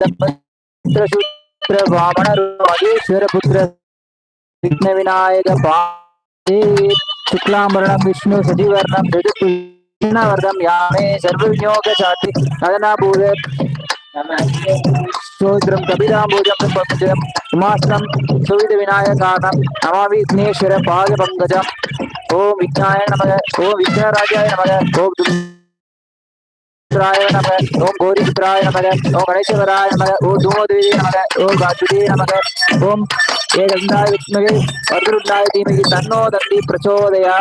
पुत्र वामन ईश्वर पुत्र विघ्न विनायक शुक्लामरणम विष्णु सचिवर्णम ऋतुवर्णम यामे सर्वविनियोग नदनाभूत सोद्रम सुविध विघ्नेश्वर ओम विघ्नाय नम ओम विघ्नराजाय नम ओम புத்திராய நமக ஓம் கோரி புத்திராய நமக ஓம் கணேஸ்வராய நமக ஓ தூமோதேவி நமக ஓ காத்துதே நமக ஓம் ஏகந்தாய வித்மகே வக்ருண்டாய தீமகி தன்னோ தந்தி பிரச்சோதயா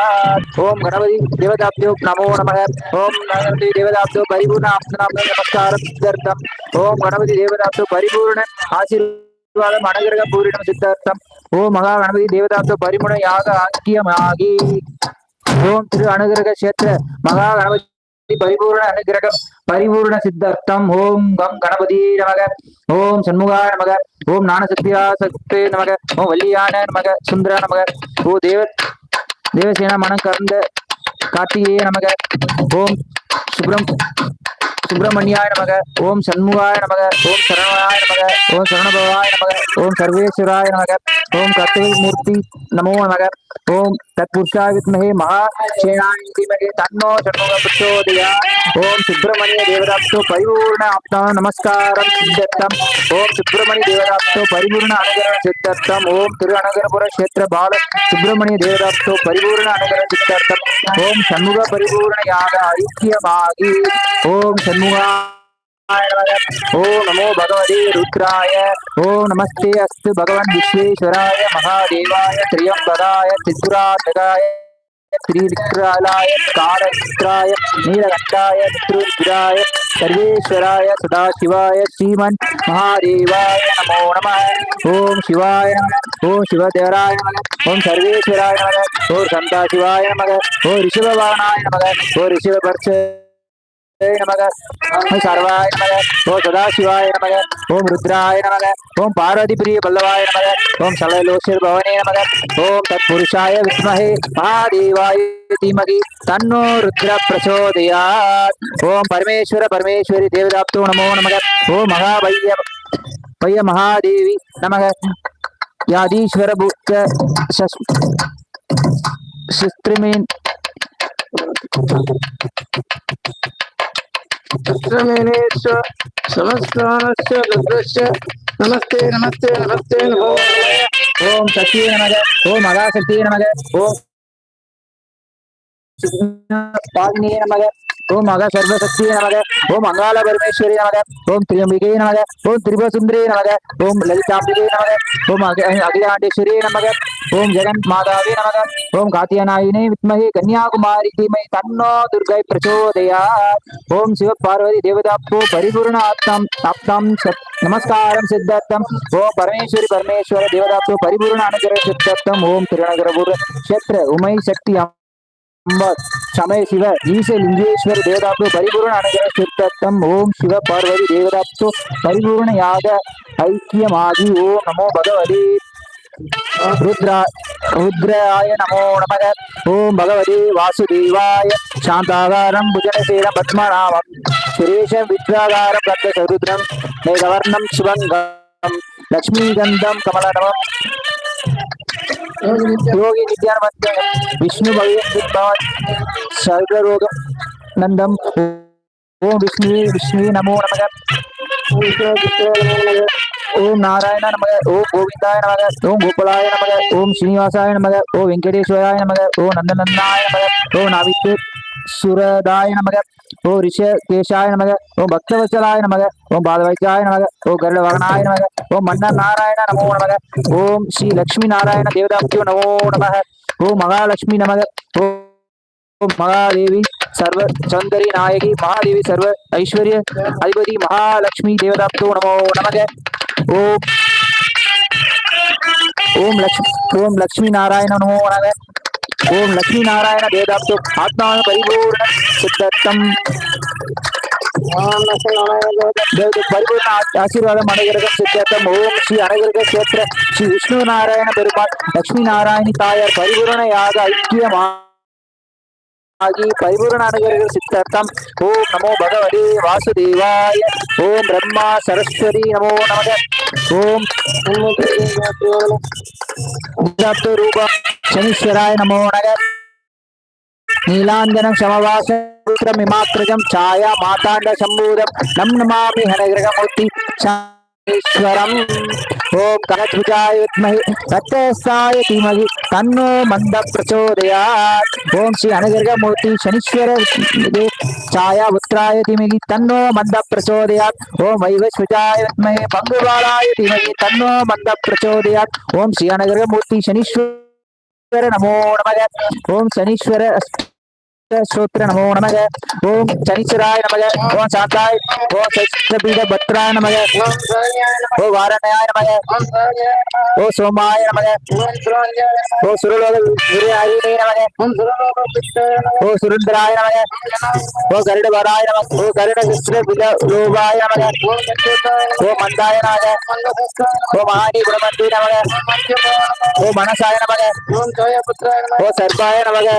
ஓம் கணபதி தேவதாப்தியோ நமோ நமக ஓம் கணபதி தேவதாப்தோ பரிபூர்ண ஆப்தநாம நமஸ்காரம் சித்தார்த்தம் ஓம் கணபதி தேவதாப்தோ பரிபூர்ண ஆசீர்வாதம் அனகிரக பூரிடம் சித்தார்த்தம் ஓ மகா கணபதி தேவதாப்தோ பரிமுனையாக ஆக்கியமாகி ஓம் திரு அனுகிரக கஷேத்திர மகா கணபதி பரிபூர்ண அனுகிரகம் பரிபூர்ண சித்தர்த்தம். ஓம் கம் கணபதி நமக. ஓம் சண்முகா நமக. ஓம் ஞானசக்தியா சக்தி நமக. ஓம் வல்லியான நமக. சுந்தர நமக. ஓ தேவ தேவசேனா மனம் கறந்த கார்த்திகேய நமக. ஓம் சுப்ரம். சுப்பிரமணியாய நமக ஓம் சண்முகாய நமக ஓம் சரணாய நமக ஓம் சரணபவாய நமக ஓம் சர்வேஸ்வராய நமக ஓம் கர்த்தவை மூர்த்தி நமோ நமக ஓம் தத்புருஷாய வித்மஹே மகா சேனாய தீமகே தன்னோ சண்முக பிரச்சோதயா ஓம் சுப்பிரமணிய தேவதாப்தோ பரிபூர்ண ஆப்தா நமஸ்காரம் சித்தர்த்தம் ஓம் சுப்பிரமணிய தேவதாப்தோ பரிபூர்ண அனுகர சித்தர்த்தம் ஓம் திரு அனுகரபுர கஷேத்திர பால சுப்பிரமணிய தேவதாப்தோ பரிபூர்ண அனுகர சித்தர்த்தம் ஓம் சண்முக பரிபூர்ண யாக ஐக்கியமாகி ஓம் சண்முகா ओ नमो भगवते रुद्राय ओ नमस्ते अस्तु भगवान् विश्वेश्वराय महादेवाय त्र्यम्बकाय त्रिपुराधकाय श्रीविक्रालाय कारचित्राय नीलकण्ठाय पितृरुद्राय सर्वेश्वराय सदाशिवाय श्रीमन् महादेवाय नमो नमः ॐ शिवाय नमः ॐ शिवदेवराय नमः ॐ सर्वेश्वराय नमः ॐ सन्ताशिवाय नमः ॐ ऋषभवाहनाय नमः ॐ ऋषभपर्च சர்வாய நமக ஓம் சதாசிவாய நமக ஓம் ருத்ராய நமக ஓம் பார்வதி பிரிய பல்லவாய நமக ஓம் சலலோஷர் பவனே நமக ஓம் தத் புருஷாய வித்மஹே மகாதேவாய தீமகி தன்னோ ருத்ர பிரச்சோதயாத் ஓம் பரமேஸ்வர பரமேஸ்வரி தேவதாப்தோ நமோ நமக ஓம் மகாபைய பைய மகாதேவி நமக யாதீஸ்வர புத்த சிஸ்திரமேன் श्रमेणेश्व समस्तानस्य रुद्रस्य नमस्ते नमस्ते नमस्ते नमो ओम शक्ति नमः ओम अगाशक्ति नमः ओम पाग्निये नमः ஓம் மக சர்வசக்தியே நமக. ஓம் மங்காள பரமேஸ்வரி நமக. ஓம் திரியம்பிகை நமக. ஓம் திரிபசுந்தரி நமக. ஓம் லலிதாம்பிகை நமக. ஓம் அக அகிலாண்டேஸ்வரியே நமக. ஓம் ஜெகன் மாதாவே நமக. ஓம் காத்தியநாயினே வித்மகே கன்னியாகுமாரி தீமை தன்னோ துர்கை பிரச்சோதயா ஓம் சிவபார்வதி தேவதாப்போ பரிபூர்ண ஆப்தம் ஆப்தம் நமஸ்காரம் சித்தார்த்தம். ஓம் பரமேஸ்வரி பரமேஸ்வர தேவதாப்போ பரிபூர்ண அனுகிரக சித்தார்த்தம். ஓம் திருநகரபூர் கஷேத்திர உமை சக்தி சமய சிவ ஈச லிங்கேஸ்வர தேவதாப்தோ பரிபூர்ண அனுகிரக சித்தத்தம். ஓம் சிவ பார்வதி தேவதாப்தோ பரிபூர்ண யாக ஐக்கியமாகி. ஓம் நமோ பகவதி. ருத்ரா ருத்ராய நமோ நமக. ஓம் பகவதி வாசுதேவாய. சாந்தாகாரம் புஜனசேனம் பத்மநாமம் சுரேஷம் வித்ராகாரம் ரத்தசருத்ரம் மேகவர்ணம் சுபங்கம். லக்ஷ்மீகந்தம் கமலநவம். யோகி நித்யானவந்த விஷ்ணு பகவன் சர்வரோகம் நந்தம் ஓம் விஷ்ணு விஷ்ணு நமோ நமக ஓம் நாராயண நமக ஓம் கோவிந்தாய நமக ஓம் கோகுலாய நமக ஓம் ஸ்ரீனிவாசாய நமக ஓம் வெங்கடேஸ்வராய நமக ஓ நந்தநந்தாய நமக ஓம் நவித்து சுரதாய நமக ஓ ரிஷகேஷாய நமக ஓம் பக்தவச்சலாய நமக ஓம் பாதவைக்காய நமக ஓ கருட வாகனாய நமக ஓம் மன்ன நாராயண நமோ நமக ஓம் ஸ்ரீ லக்ஷ்மி நாராயண தேவதாப்தியோ நமோ நமக ஓம் மகாலட்சுமி நமக ஓம் ஓம் மகாதேவி சர்வ சௌந்தரி நாயகி மகாதேவி சர்வ ஐஸ்வர்ய அதிபதி மகாலட்சுமி தேவதாப்தோ நமோ நமக ஓம் ஓம் லக்ஷ்மி ஓம் லக்ஷ்மி நாராயண நமோ நமக ஓம் லக்ஷ்மி நாராயண தேவதாப்தோ ஆத்மான பரிபூர்ண ஆசீர்வாதம் அனைவருக்கும் சித்தர்த்தம் ஓம் ஸ்ரீ அனுகிரக கேத்திர ஸ்ரீ விஷ்ணு நாராயண பெருமாள் லட்சுமி நாராயணி தாயார் பரிபூரணயாக ஐக்கியமா ஆகி பரிபூரண அனுகிரக சித்தர்த்தம் ஓம் நமோ பகவதே வாசுதேவாய் ஓம் பிரம்மா சரஸ்வதி நமோ நமக ஓம் ரூப சனீஸ்வராய நமோ நகர் नीलांजन शमवास मात्रजम छाया माता शंभूर नम नमा हर ग्रह मूर्ति तन्नो मंद प्रचोदयानगर्गमूर्ति शनिश्वर छाया उत्तराय धीमहि तन्नो मंद प्रचोदयात। ओम वैवस्वजाय विमहे पंगुबालाय धीमहि मंद प्रचोदयात। श्री अनगर्गमूर्ति शनिश्वर नमो नमः। ओम शनिश्वर ஸ்தோத்திர நமோ நமக ஓம் சனீஸ்வராய நமக ஓம் சாந்தாய் ஓம் சஷ்டபீட பத்ராய நமக ஓ வாரணயாய நமக ஓ சோமாய நமக ஓ சுரலோக விரியாயினே நமக ஓ சுருந்தராய நமக ஓ கருடவராய நமக ஓ கருட கிருஷ்ண வித நமக ஓ மந்தாய நமக ஓ மகாணி குணமந்தி நமக ஓ மனசாய நமக ஓ சர்பாய நமக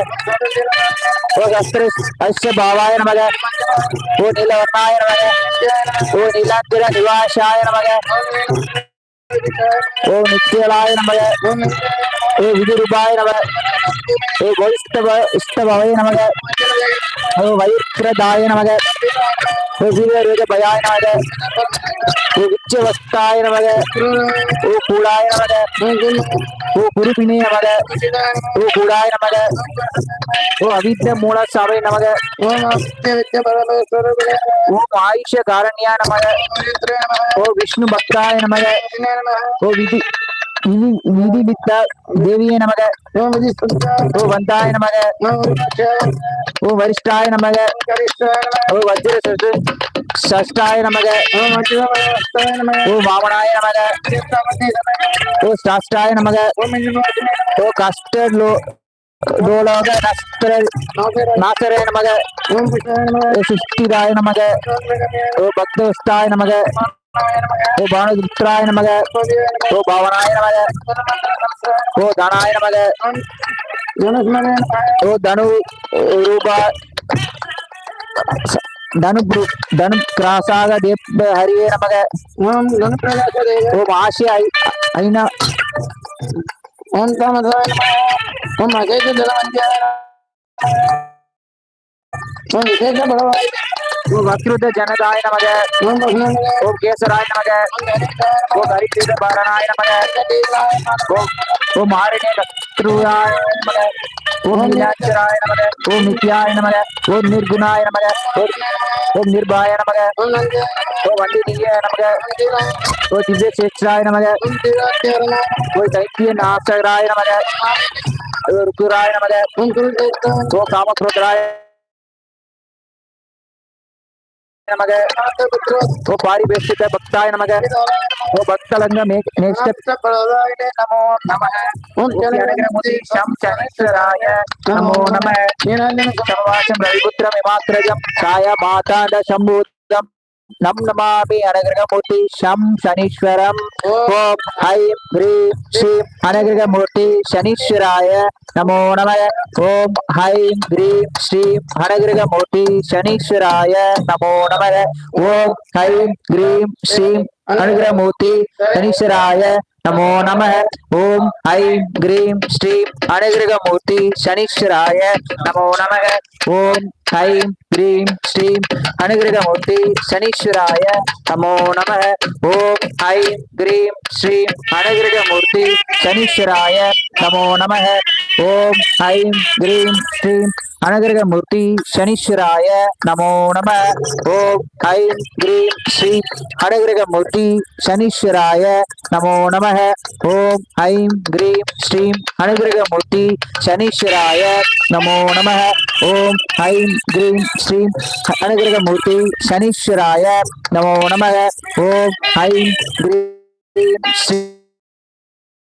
ஓ சஸ்திர அஸ்ய பாவாய நமக ஓ நீலவர்ணாய நமக ஓ நீலாந்திர நிவாசாய நமக ஓ நித்தியலாய நமக ஓ விதுருபாய நமக ஓ வைஷ்ணவ இஷ்டபவே நமக ஓ வைக்கிரதாய நமக ஓ வீரவேத பயாய நமக ஓ உச்சவஸ்தாய நமக ஓ கூடாய நமக ஓ குருபினே நமக ஓ கூடாய நமக ஓ அவித்த மூல சாவை நமக ஓம் ஆயுஷ காரண்யா நமக ஓ விஷ்ணு பக்தாய நமக ஓ விதி விதி விதி வித்த தேவியே நமக ஓ வந்தாய நமக ஓ வரிஷ்டாய நமக ஓ வஜ்ர சஷ்டு சஷ்டாய நமக ஓ வாமனாய நமக ஓ சாஷ்டாய நமக ஓ கஷ்ட லோ லோலோக நஸ்திர நாசரே நமக ஓ சுஷ்டிராய நமக ஓ பக்தவஸ்தாய நமக ஓ பானதுத்ராய நமக. ஓ பாவனாய நமக. ஓ தனாய நமக. ஓ தனு ரூபா. தனு தனு கிராசாக தேப் ஹரியே நமக. ஓம் ஆசிய ஐ ஐநா. ஓம் தாமதாய நமக ஓம் அகேக ஜலவந்தியாய ஓம் விசேஷ பலவாய ஓம் வக்ருத ஜனதாய நமக ஓம் பசுமனே ஓம் கேசராய நமக ஓம் ஹரிகிருத பாரணாய நமக ஓம் ஓம் ஆரண்ய கத்ருயாய நமக ஓம் நீலாச்சராய நமக ஓம் நித்யாய நமக ஓம் நிர்குணாய நமக ஓம் ஓம் நிர்பாய நமக ஓம் நந்தே ஓம் வண்டினீய நமக ஓம் திவ்ய சேஷ்டாய நமக ஓம் தீராத்தியரண ஓம் தைத்திய நாசகராய நமக. ஓம் ருக்குராய நமக. ஓம் குருதேத்த ஓம் காமக்ரோதராய நமக புத்திர ஓ பாரிபேஷித பக்தாய நமக ஓ பக்தலங்க மே- நேஷ்ட பலவாய நம் நமாமி அனகிரகமூர்த்தி சம் சனீஸ்வரம். ஓம் ஐம் ஹ்ரீம் ஸ்ரீம் அனகிரகமூர்த்தி சனீஸ்வராய நமோ நம ஓம் ஹைம் ஹ்ரீம் ஸ்ரீம் அனகிரகமூர்த்தி சனீஸ்வராய நமோ நம ஓம் ஹைம் ஹ்ரீம் ஸ்ரீம் அனுகிரமூர்த்தி சனீஸ்வராய நமோ நம. ஓம் ஐம் கிரீம் ஸ்ரீம் அனுகிரகமூர்த்தி சனீஸ்வராய நமோ நமக. ஓம் ஐம் கிரீம் ஸ்ரீம் அனுகிரகமூர்த்தி சனீஸ்வராய நமோ நம. ஓம் ஐம் கிரீம் ஸ்ரீம் அனுகிரகமூர்த்தி சனீஸ்வராய நமோ நம. ஓம் ஐம் கிரீம் ஸ்ரீம் அனுகிரகமூர்த்தி சனீஸ்வராய நமோ நம. ஓம் ஐம் கிரீம் ஸ்ரீம் அனுகிரகமூர்த்தி சனீஸ்வராய நமோ நம ஓம் ஐம் கிரீம் ஸ்ரீம் அனுகிரகமூர்த்தி சனீஸ்வராய நமோ நம ஓம் ஐம் கிரீம் ஸ்ரீம் அனுகிரகமூர்த்தி சனீஸ்வராய நமோ நம ஓம் ஐம் கிரீம் ஸ்ரீம்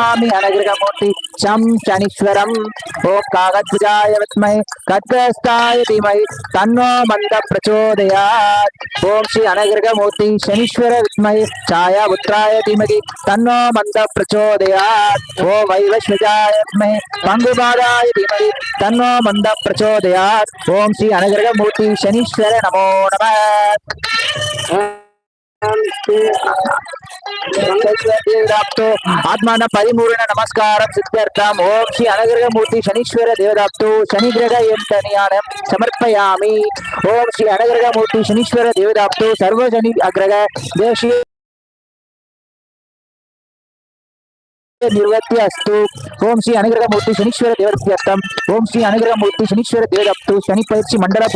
स्वामी अनुग्रहमूर्ति शं शनीश्वरम् ॐ कागध्वजाय विद्महे खड्गस्ताय धीमहि तन्नो मन्द प्रचोदयात्। ॐ श्री अनुग्रहमूर्ति शनीश्वर विद्महे छायापुत्राय धीमहि तन्नो मन्द प्रचोदयात्। ॐ वैवस्वजाय विद्महे पङ्गुपादाय श्री अनुग्रहमूर्ति शनीश्वर नमो नमः। आत्मा पदमूर नमस्कार ओम श्री अनग्रहमूर्ति शनीश्वर देवदा शनिग्रह तनियान समर्पयामी। ओम श्री अनग्रहमूर्ति शनीश्वर देवदा सर्व शनि अग्रह देशी निवृत्ति अस्त ओम श्री अनग्रहमूर्ति शनीश्वर देवृत्ति अस्तम ओम श्री अनग्रहमूर्ति शनीश्वर देवदा शनि पैर्ची मंडल